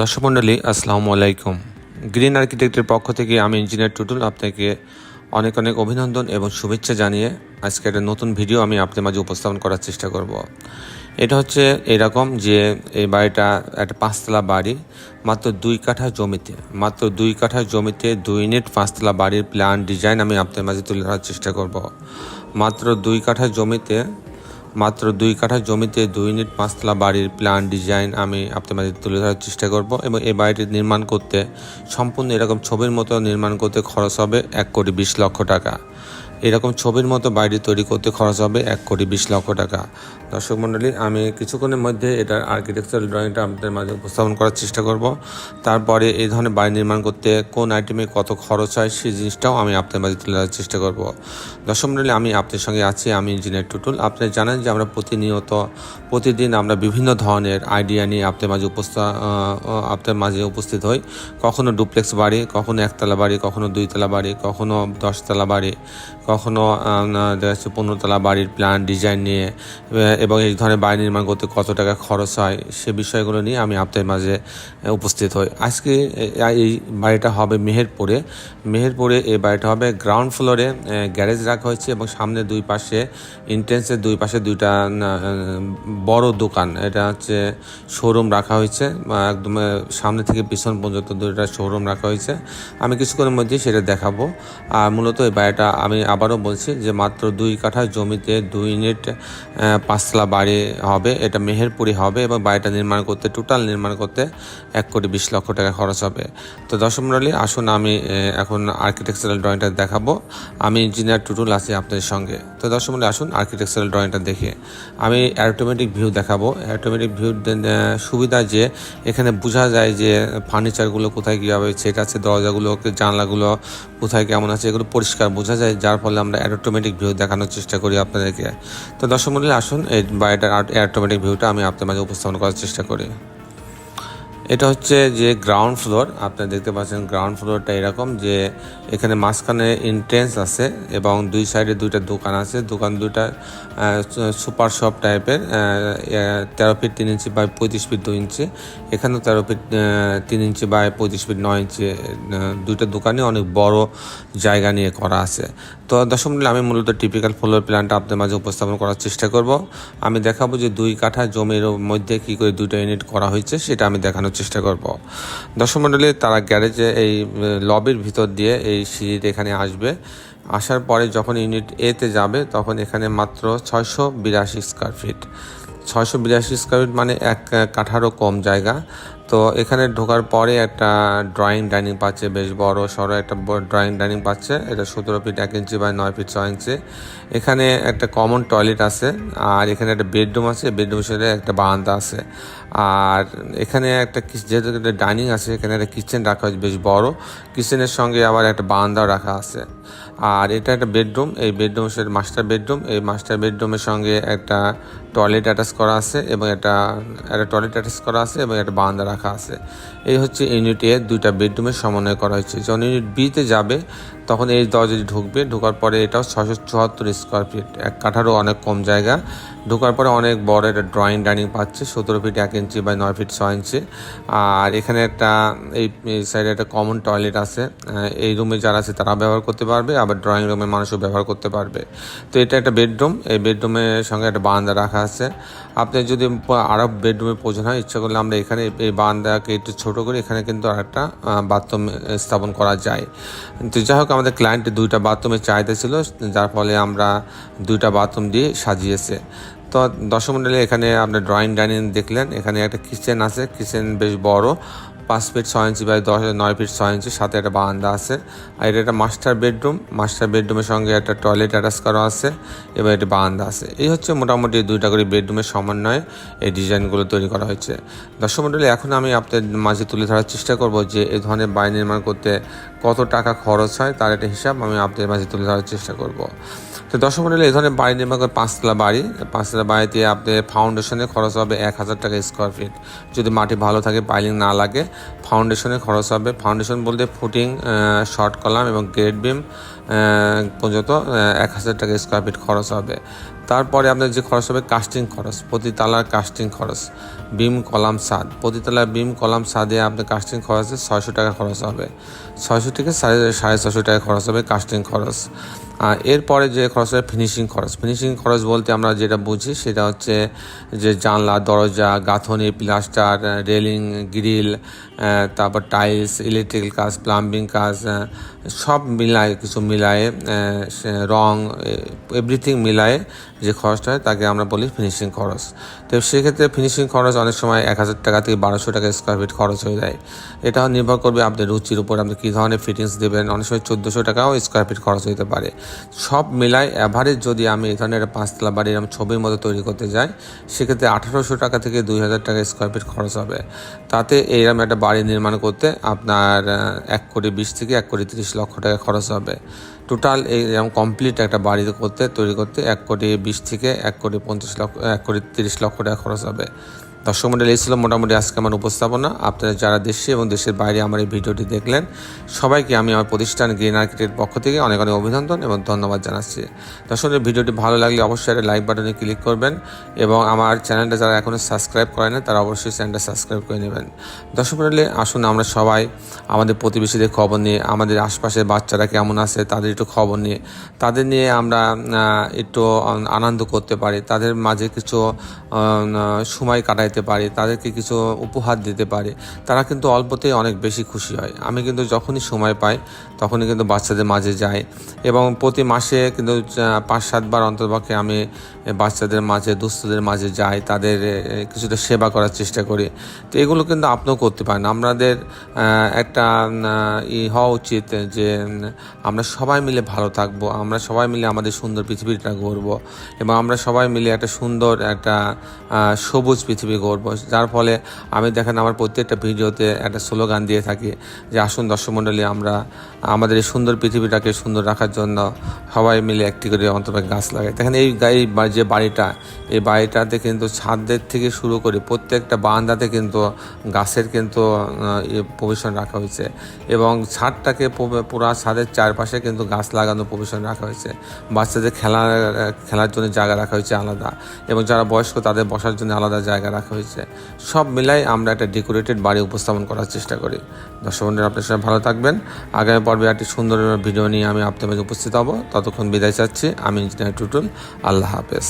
দর্শক মণ্ডলী, আসসালামু আলাইকুম। গ্রিন আর্কিটেক্টের পক্ষ থেকে আমি ইঞ্জিনিয়ার টুটুল আপনাকে অনেক অনেক অভিনন্দন এবং শুভেচ্ছা জানিয়ে আজকে একটা নতুন ভিডিও আমি আপনাদের মাঝে উপস্থাপন করার চেষ্টা করব। এটা হচ্ছে এরকম যে এই বাড়িটা একটা পাঁচতলা বাড়ি, মাত্র দুই কাঠা জমিতে। মাত্র দুই কাঠা জমিতে দুই ইউনিট পাঁচতলা বাড়ির প্ল্যান ডিজাইন আমি আপনাদের মাঝে তুলে ধরার চেষ্টা করব। মাত্র দুই কাঠা জমিতে মাত্র দুই কাঠা জমিতে দুই ইউনিট পাঁচতলা বাড়ির প্ল্যান ডিজাইন আমি আপনাদের তুলে ধরার চেষ্টা করব এবং এই বাড়িটি নির্মাণ করতে সম্পূর্ণ এরকম ছবির মতো নির্মাণ করতে খরচ হবে এক কোটি বিশ লক্ষ টাকা। এরকম ছবির মতো বাড়ি তৈরি করতে খরচ হবে এক কোটি বিশ লক্ষ টাকা। দর্শক মণ্ডলী, আমি কিছুক্ষণের মধ্যে এটার আর্কিটেকচারাল ড্রয়িংটা আপনাদের মাঝে উপস্থাপন করার চেষ্টা করব। তারপরে এই ধরনের বাড়ি নির্মাণ করতে কোন আইটেমে কত খরচ হয় সেই জিনিসটাও আমি আপনাদের মাঝে তুলে ধরার চেষ্টা করব। দর্শক মণ্ডলী, আমি আপনার সঙ্গে আছি, আমি ইঞ্জিনিয়ার টুটুল। আপনি জানেন যে আমরা প্রতিনিয়ত, প্রতিদিন আমরা বিভিন্ন ধরনের আইডিয়া নিয়ে আপনাদের মাঝে উপস্থা আপনাদের মাঝে উপস্থিত হই। কখনো ডুপ্লেক্স বাড়ি, কখনো একতলা বাড়ি, কখনো দুইতলা বাড়ি, কখনো দশতলা বাড়ি কখনো দেখা যাচ্ছে পনেরোতলা বাড়ির প্ল্যান ডিজাইন নিয়ে এবং এই ধরনের বাড়ি নির্মাণ করতে কত টাকা খরচ হয়, সে বিষয়গুলো নিয়ে আমি আপনাদের মাঝে উপস্থিত হই। আজকে এই বাড়িটা হবে মেহেরপুরে। মেহেরপুরে এই বাড়িটা হবে গ্রাউন্ড ফ্লোরে গ্যারেজ রাখা হয়েছে এবং সামনে দুই পাশে ইন্টেন্সের দুই পাশে দুইটা বড় দোকান। এটা হচ্ছে শোরুম রাখা হয়েছে একদম সামনে থেকে পিছন পর্যন্ত দুইটা শোরুম রাখা হয়েছে। আমি কিছুক্ষণের মধ্যেই সেটা দেখাবো। আর মূলত এই বাড়িটা আমি আবারও বলছি যে মাত্র দুই কাঠা জমিতে দুই ইউনিট পাঁচতলা বাড়ি হবে। এটা মেহেরপুরি হবে এবং বাড়িটা নির্মাণ করতে, টোটাল নির্মাণ করতে এক কোটি বিশ লক্ষ টাকা খরচ হবে। তো দশম আসুন আমি এখন আর্কিটেকচারাল ড্রয়িংটা দেখাবো। আমি ইঞ্জিনিয়ার টুটুল আছি আপনাদের সঙ্গে। তো দশম আসুন আর্কিটেকচারাল ড্রয়িংটা দেখে। আমি অ্যাটোমেটিক ভিউ দেখাবো। অ্যাটোমেটিক ভিউ সুবিধা যে এখানে বোঝা যায় যে ফার্নিচারগুলো কোথায় কীভাবে সেট আছে, দরজাগুলো, জানলাগুলো কোথায় কেমন আছে, এগুলো পরিষ্কার বোঝা যায়। যার ফলে আমরা অ্যাটোমেটিক ভিউ দেখানোর চেষ্টা করি আপনাদেরকে। তো দর্শক মন্ডলী, আসুন, এই বাড়িটার অ্যাটোমেটিক ভিউটা আমি আপনার মাঝে উপস্থাপন করার চেষ্টা করি। এটা হচ্ছে যে গ্রাউন্ড ফ্লোর আপনারা দেখতে পাচ্ছেন গ্রাউন্ড ফ্লোরটা এরকম যে এখানে মাঝখানে ইন্ট্রেন্স আছে এবং দুই সাইডে দুইটা দোকান আছে। দোকান দুইটা সুপার শপ টাইপের তেরো ফিট তিন ইঞ্চি বাই পঁয়ত্রিশ ফিট দুই ইঞ্চি এখানেও তেরো ফিট তিন ইঞ্চি বাই পঁয়ত্রিশ ফিট নয় ইঞ্চি দুইটা দোকানে অনেক বড় জায়গা নিয়ে করা আছে। তো দশম আমি মূলত টিপিক্যাল ফ্লোর প্ল্যানটা আপনাদের মাঝে উপস্থাপন করার চেষ্টা করব। আমি দেখাবো যে দুই কাঠা জমির মধ্যে কী করে দুইটা ইউনিট করা হয়েছে, সেটা আমি দেখানোর চেষ্টা করব। দর্শক মণ্ডলী তারা গ্যারেজে এই লবির ভিতর দিয়ে এই সিঁড়িতে এখানে আসবে। আসার পরে যখন ইউনিট এতে যাবে, তখন এখানে মাত্র ছয়শো বিরাশি স্কোয়ার ফিট ছয়শো বিরাশি স্কোয়ার ফিট মানে এক কাঠারও কম জায়গা। তো এখানে ঢোকার পরে একটা ড্রয়িং ডাইনিং পাচ্ছে, বেশ বড় সড়ো একটা ড্রয়িং ডাইনিং পাচ্ছে। এটা সতেরো ফিট এক ইঞ্চি বাই নয় ফিট ছয় ইঞ্চি এখানে একটা কমন টয়লেট আছে, আর এখানে একটা বেডরুম আছে বেডরুমের সাথে একটা বারান্দা আছে। আর এখানে একটা যেহেতু একটা ডাইনিং আছে, এখানে একটা কিচেন রাখা হয়েছে, বেশ বড়। কিচেনের সঙ্গে আবার একটা বারান্দাও রাখা আছে। আর এটা একটা বেডরুম এই বেডরুম হচ্ছে মাস্টার বেডরুম এই মাস্টার বেডরুমের সঙ্গে একটা টয়লেট অ্যাটাচ করা আছে এবং এটা একটা টয়লেট অ্যাটাচ করা আছে এবং একটা বারান্দা রাখা আছে। এই হচ্ছে ইউনিট এ দুইটা বেডরুমের সমন্বয় করা হয়েছে। যখন ইউনিট বিতে যাবে তখন এই দরজা দিয়ে ঢুকবে, ঢোকার পরে এটাও ছশো চুয়াত্তর স্কোয়ার ফিট এক কাঠারও অনেক কম জায়গা। ঢোকার পরে অনেক বড় একটা ড্রয়িং ডাইনিং পাচ্ছে, সতেরো ফিট এক ইঞ্চি বা নয় ফিট ছয় ইঞ্চি আর এখানে একটা, এই সাইডে একটা কমন টয়লেট আছে। এই রুমে যারা আছে তারা ব্যবহার করতে পারবে, আবার ড্রয়িং রুমে মানুষও ব্যবহার করতে পারবে। তো এটা একটা বেডরুম এই বেডরুমের সঙ্গে একটা বারান্দা রাখা আছে। আপনি যদি আরও বেডরুমে প্রয়োজন হয়, ইচ্ছা করলে আমরা এখানে এই বারান্দাকে একটু ছোট করে এখানে কিন্তু আরেকটা বাথরুম স্থাপন করা যায়। তো যাই হোক আমাদের ক্লায়েন্ট দুইটা বাথরুমের চাহিদা ছিল যার ফলে আমরা দুইটা বাথরুম দিয়ে সাজিয়েছে। তো দশমণ্ডলে এখানে আপনার ড্রয়িং ডাইনিং দেখলেন, এখানে একটা কিচেন আছে। কিচেন বেশ বড়। পাঁচ ফিট ছয় ইঞ্চি বাই দশ, নয় ফিট ছয় ইঞ্চি, সাথে একটা বারান্দা আছে। আর এটা একটা মাস্টার বেডরুম মাস্টার বেডরুমের সঙ্গে একটা টয়লেট অ্যাটাচ করা আছে এবং একটা বারান্দা আছে। এই হচ্ছে মোটামুটি দুইটা করে বেডরুমের সমন্বয়ে এই ডিজাইনগুলো তৈরি করা হয়েছে। দর্শক মণ্ডলী এখন আমি আপনাদের মাঝে তুলে ধরার চেষ্টা করব যে এই ধরনের বাড়ি নির্মাণ করতে কত টাকা খরচ হয়, তার একটা হিসাব আমি আপনাদের মাঝে তুলে ধরার চেষ্টা করব। তো দর্শক মন্ডলী, এই ধরনের বাড়ি নির্মাণ করে পাঁচতলা বাড়ি। পাঁচতলা বাড়িতে আপনার ফাউন্ডেশনে খরচ হবে এক হাজার টাকা স্কোয়ার ফিট যদি মাটি ভালো থাকে পাইলিং না লাগে ফাউন্ডেশনে খরচ হবে। ফাউন্ডেশন বলতে ফুটিং শর্ট কলাম এবং গ্রেড বিম পর্যন্ত এক হাজার টাকা স্কোয়ার ফিট খরচ হবে। তারপরে আপনার যে খরচ হবে কাস্টিং খরচ প্রতি তালার কাস্টিং খরচ বিম কলাম সাদ। প্রতিতলা বিম কলাম সাদে আপনার কাস্টিং খরচে ছয়শো টাকা খরচ হবে। ছয়শো থেকে সাড়ে সাড়ে ছশো টাকা খরচ হবে কাস্টিং খরচ। আর এরপরে যে খরচ হবে ফিনিশিং খরচ। ফিনিশিং খরচ বলতে আমরা যেটা বুঝি সেটা হচ্ছে যে জানলা, দরজা, গাঁথনি প্লাস্টার রেলিং গ্রিল তারপর টাইলস ইলেকট্রিক্যাল কাজ প্লাম্বিং কাজ সব মিলায়, কিছু মিলায়ে রং এভরিথিং মিলায়ে যে খরচটা হয়, তাকে আমরা বলি ফিনিশিং খরচ। তো সেক্ষেত্রে ফিনিশিং খরচ অনেক সময় এক হাজার টাকা থেকে বারোশো টাকা স্কোয়ার ফিট খরচ হয়ে যায়। এটাও নির্ভর করবে আপনার রুচির উপর, আপনি কী ধরনের ফিটিংস দেবেন, অনেক সময় চোদ্দোশো টাকাও স্কোয়ার ফিট খরচ হতে পারে। সব মিলায় অ্যাভারেজ যদি আমি এই ধরনের পাঁচতলা বাড়ি এরকম ছবির মতো তৈরি করতে যাই, সেক্ষেত্রে আঠারোশো টাকা থেকে দুই হাজার টাকা স্কোয়ার ফিট খরচ হবে। তাতে এইরকম একটা বাড়ি নির্মাণ করতে আপনার এক কোটি বিশ থেকে এক কোটি তিরিশ লক্ষ টাকা খরচ হবে। টোটাল এরকম কমপ্লিট একটা বাড়ি করতে, তৈরি করতে এক কোটি বিশ থেকে এক কোটি পঞ্চাশ লক্ষ, এক কোটি তিরিশ লক্ষ টাকা খরচ হবে। দর্শক মন্ডল এই ছিল মোটামুটি আজকে আমার উপস্থাপনা। আপনারা যারা দেশে এবং দেশের বাইরে আমার এই ভিডিওটি দেখলেন সবাইকে আমি আমার প্রতিষ্ঠান গ্রিন আর্কিটেক্ট পক্ষ থেকে অনেক অনেক অভিনন্দন এবং ধন্যবাদ জানাচ্ছি। দর্শক ভিডিওটি ভালো লাগলে অবশ্যই একটা লাইক বাটনে ক্লিক করবেন এবং আমার চ্যানেলটা যারা এখনও সাবস্ক্রাইব করে না তারা অবশ্যই চ্যানেলটা সাবস্ক্রাইব করে নেবেন। দর্শক মণ্ডলী, আসুন আমরা সবাই আমাদের প্রতিবেশীদের খবর নিয়ে আমাদের আশপাশের বাচ্চারা কেমন আছে তাদের একটু খবর নিয়ে তাদের নিয়ে আমরা একটু আনন্দ করতে পারি। তাদের মাঝে কিছু সময় সময় কাটাইতে পারি, তাদেরকে কিছু উপহার দিতে পারি, তারা কিন্তু অল্পতেই অনেক বেশি খুশি হয়। আমি কিন্তু যখনই সময় পাই, তখনই কিন্তু বাচ্চাদের মাঝে যাই এবং প্রতি মাসে কিন্তু পাঁচ সাতবার অন্তর্পক্ষে আমি বাচ্চাদের মাঝে দুস্থদের মাঝে যাই, তাদের কিছুটা সেবা করার চেষ্টা করি। তো এগুলো কিন্তু আপনিও করতে পারেন। আমাদের একটা ই হওয়া উচিত যে, আমরা সবাই মিলে ভালো থাকব, আমরা সবাই মিলে আমাদের সুন্দর পৃথিবীটা গড়বো এবং আমরা সবাই মিলে একটা সুন্দর একটা সবুজ পৃথিবী গড়বো যার ফলে আমি দেখেন আমার প্রত্যেকটা ভিডিওতে একটা স্লোগান দিয়ে থাকি যে, আসুন দর্শক মণ্ডলী আমরা আমাদের এই সুন্দর পৃথিবীটাকে সুন্দর রাখার জন্য সবাই মিলে একটি করে অন্তত গাছ লাগাই। দেখেন এই যে বাড়িটা, এই বাড়িটাতে কিন্তু ছাদের থেকে শুরু করে প্রত্যেকটা বারান্দাতে কিন্তু গাছের কিন্তু প্রভিশন রাখা হয়েছে এবং ছাদটাকে পুরা ছাদের চারপাশে কিন্তু গাছ লাগানো প্রভিশন রাখা হয়েছে। বাচ্চাদের খেলা খেলার জন্য জায়গা রাখা হয়েছে আলাদা এবং যারা বয়স্ক তাদের বসার জন্য আলাদা জায়গা রাখা হয়েছে। সব মিলাই আমরা একটা ডেকোরেটেড বাড়ি উপস্থাপন করার চেষ্টা করি। দর্শক বন্ধুরা, আপনার সবাই ভালো থাকবেন। আগামী পর্বে একটি সুন্দর ভিডিও নিয়ে আমি আপনার উপস্থিত হব। ততক্ষণ বিদায় চাচ্ছি। আমি ইঞ্জিনিয়ার টুটুল। আল্লাহ হাফেজ।